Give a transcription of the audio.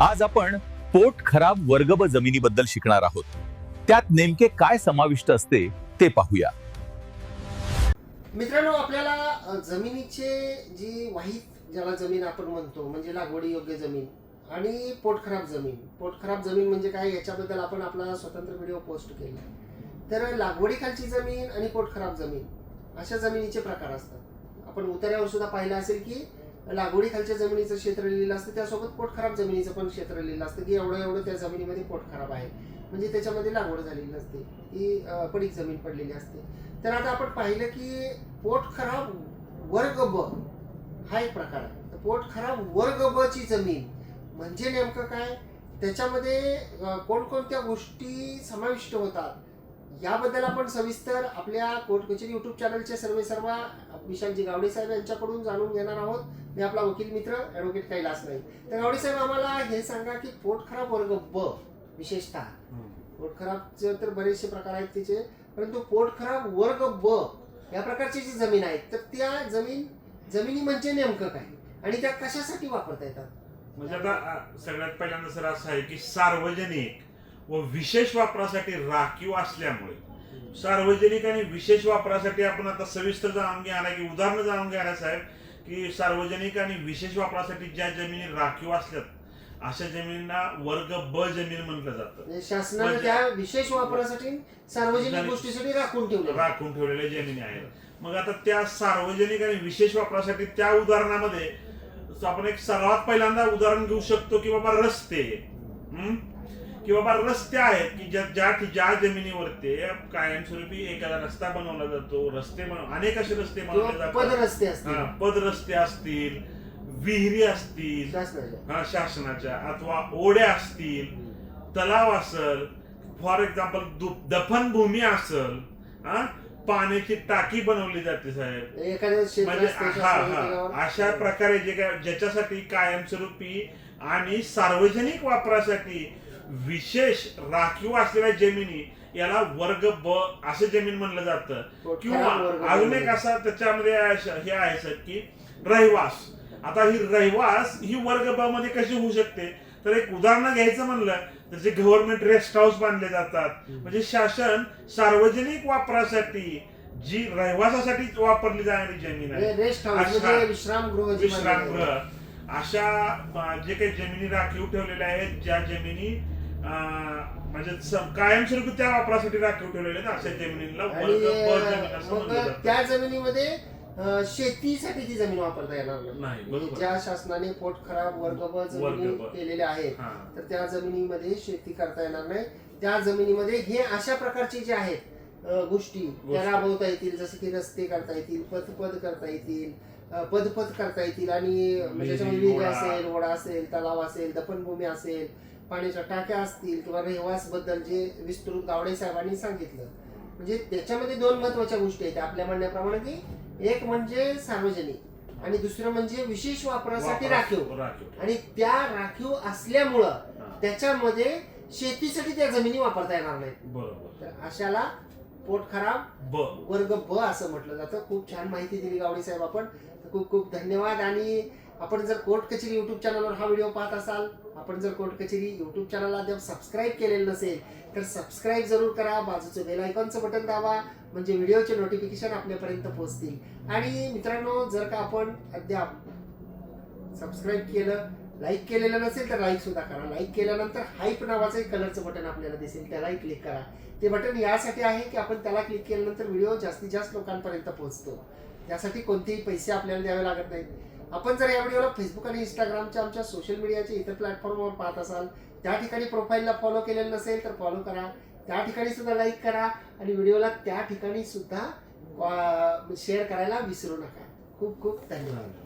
आज आपण पोट खराब वर्ग जमिनीबद्दल शिकणार आहोत. त्यात नेमके काय समाविष्ट असते ते पाहूया. मित्रांनो आपल्याला जमिनीचे जी वाहित ज्याला जमीन आपण म्हणतो म्हणजे लागवडी योग्य जमीन आणि पोट खराब जमीन. पोट खराब जमीन म्हणजे काय? याच्याबद्दल आपण आपला स्वतंत्र व्हिडिओ पोस्ट केला. तर लागवडीखालची जमीन आणि पोट खराब जमीन अशा जमिनीचे प्रकार असतात. आपण उतार्यावर सुद्धा पाहिलं असेल की लागवडीखालच्या जमिनीचं क्षेत्र लिहिलं असतं त्यासोबत पोट खराब जमिनीचं पण क्षेत्र लिहिलं असतं की एवढं एवढं त्या जमिनीमध्ये पोट खराब आहे. म्हणजे त्याच्यामध्ये लागवड झालेली नसते ती पडीक जमीन पडलेली असते. तर आता आपण पाहिलं की पोट खराब वर्ग ब हा एक प्रकार आहे. तर पोट खराब वर्ग ब ची जमीन म्हणजे नेमकं काय? त्याच्यामध्ये कोणकोणत्या गोष्टी समाविष्ट होतात? याबद्दल आपण सविस्तर आपल्या कोर्ट कचेरी युट्यूब चॅनलचे सर्वे सर्व विशालजी गावडे साहेब यांच्याकडून जाणून घेणार आहोत. मी आपला वकील मित्र ॲडव्होकेट कैलास नाही. तर गावडे साहेब आम्हाला हे सांगा की पोट खराब वर्ग ब विशेषतः. पोट खराबचे तर बरेचसे प्रकार आहेत तिचे परंतु पोट खराब वर्ग ब या प्रकारची जी जमीन आहे तर त्या जमीन जमिनी म्हणजे नेमकं काय? आणि त्या कशासाठी वापरता येतात? म्हणजे आता सगळ्यात पहिल्यांदा सर असं आहे की सार्वजनिक व विशेष वापरासाठी राखीव असल्यामुळे सार्वजनिक आणि विशेष वापरासाठी आपण आता सविस्तर जाणून आहे की उदाहरणं जाणून आहे, साहेब की सार्वजनिक आणि विशेष वापरासाठी ज्या जमिनी राखीव असल्यात अशा जमिनींना वर्ग ब जमीन म्हटलं जातं. म्हणजे शासनाने म्हणजे- त्या विशेष वापरासाठी सार्वजनिक गोष्टीसाठी राखून ठेवले राखून ठेवलेल्या जमिनी आहेत. मग आता त्या सार्वजनिक आणि विशेष वापरासाठी त्या उदाहरणामध्ये आपण एक सर्वात पहिल्यांदा उदाहरण घेऊ शकतो की बाबा रस्ते? की बाबा रस्ते आहेत की ज्या ज्या ज्या जमिनीवरती कायमस्वरूपी एखादा रस्ता बनवला जातो रस्ते बनव अनेक असे रस्ते बनवले किंवा जातात पदरस्ते असतील. हा, पदरस्ते असतील विहिरी असतील शासनाच्या. हा शासनाच्या अथवा ओढ्या असतील तलाव असल फॉर एक्झाम्पल दफनभूमी असल हा पाण्याची टाकी बनवली जाते साहेब. एखाद्या म्हणजे हा हा अशा प्रकारे जे काय ज्याच्यासाठी कायमस्वरूपी आणि सार्वजनिक वापरासाठी विशेष राखीव असलेल्या जमिनी याला वर्ग ब असं जमीन म्हणलं जातं. पोट किंवा अजून. एक असा त्याच्यामध्ये हे आहे सर की रहिवास. आता ही रहिवास ही वर्ग ब मध्ये कशी होऊ शकते? तर एक उदाहरण घ्यायचं म्हणलं तर जे गव्हर्नमेंट रेस्ट हाऊस बांधले जातात. म्हणजे शासन सार्वजनिक वापरासाठी जी रहिवासासाठी वापरली जाणारी जमीन आहे. म्हणजे रेस्ट हाऊस अच्छा. विश्रामगृह अशा जे काही जमिनी राखीव ठेवलेल्या आहेत ज्या जमिनी म्हणजे कायमस्वरूपी त्या वापरासाठी राखीव ठेवलेल्या आहेत अशा जमिनीला मग त्या जमिनीमध्ये शेतीसाठी ती जमीन वापरता येणार नाही म्हणजे ज्या शासनाने पोट खराब वर्ग जमिनी. केलेल्या आहेत तर त्या जमिनीमध्ये शेती करता येणार नाही त्या जमिनीमध्ये हे अशा प्रकारचे जे आहेत गोष्टी त्या. राबवता येतील जसं की रस्ते करता येतील पदपद करता येतील पदपद करता येतील आणि म्हणजे त्याच्यामध्ये विहीर ओढा. असेल ओढा असेल तलाव असेल दफनभूमी असेल पाण्याच्या टाक्या असतील किंवा रहिवासबद्दल जे विस्तृत गावडे साहेबांनी सांगितलं. म्हणजे त्याच्यामध्ये दोन महत्त्वाच्या गोष्टी आहेत. आपल्या म्हणण्याप्रमाणे की एक म्हणजे सार्वजनिक आणि दुसरं म्हणजे विशेष वापरासाठी वापरा- राखीव. आणि त्या राखीव असल्यामुळं त्याच्यामध्ये शेतीसाठी त्या जमिनी वापरता येणार नाहीत. बरोबर. तर अशाला पोट खराब ब. वर्ग ब असं म्हटलं जातं. खूप छान माहिती दिली गावडे साहेब आपण. खूप खूप धन्यवाद. आणि आपण जर कोर्ट कचेरी युट्यूब चॅनलवर हा व्हिडिओ पाहत असाल आपण जर कोर्ट कचेरी युट्यूब चॅनलला अद्याप सबस्क्राईब केलेलं नसेल तर सबस्क्राईब जरूर करा. बाजूचं बेल आयकॉनचं बटन दाबा म्हणजे व्हिडिओचे नोटिफिकेशन आपल्यापर्यंत पोहोचतील. आणि मित्रांनो जर का आपण अद्याप सबस्क्राईब केलं लाईक केलेलं नसेल तर लाईक सुद्धा करा. लाईक केल्यानंतर हाईप नावाचं एक कलरचं बटन आपल्याला दिसेल. त्यालाही क्लिक करा. ते बटन यासाठी आहे की आपण त्याला क्लिक केल्यानंतर व्हिडिओ जास्तीत जास्त लोकांपर्यंत पोहोचतो. त्यासाठी कोणतेही पैसे आपल्याला द्यावे लागत नाहीत. आपण जर या व्हिडिओला फेसबुक आणि इंस्टाग्रामच्या आमच्या सोशल मीडियाच्या इतर प्लॅटफॉर्मवर पाहत असाल त्या ठिकाणी प्रोफाईलला फॉलो केलेलं नसेल तर फॉलो करा. त्या ठिकाणी सुद्धा लाईक करा आणि व्हिडिओला त्या ठिकाणी सुद्धा शेअर करायला विसरू नका. खूप खूप धन्यवाद.